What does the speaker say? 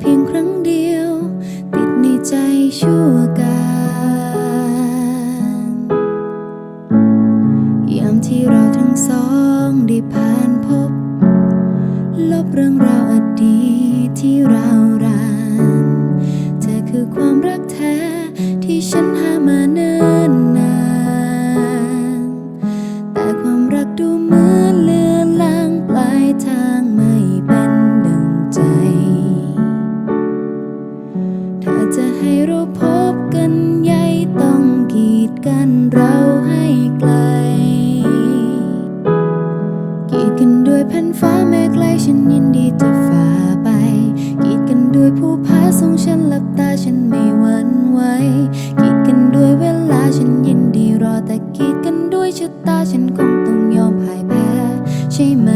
เพียงครั้งเดียว ติดในใจชั่วการยามที่เราทั้งสองได้ผ่านพบ ลบเรื่องราวอดีตที่เรารานเธอคือความรักแท้ เราพบกันใหญ่ต้องกีดกันเราให้ไกล กีดกันด้วยแผ่นฟ้าแม้ไกลฉันยินดีจะฝ่าไป กีดกันด้วยผู้พาทรงฉันหลับตาฉันไม่หวั่นไหว กีดกันด้วยเวลาฉันยินดีรอแต่กีดกันด้วยชะตาฉันคงต้องยอมพ่ายแพ้ใช่ไหม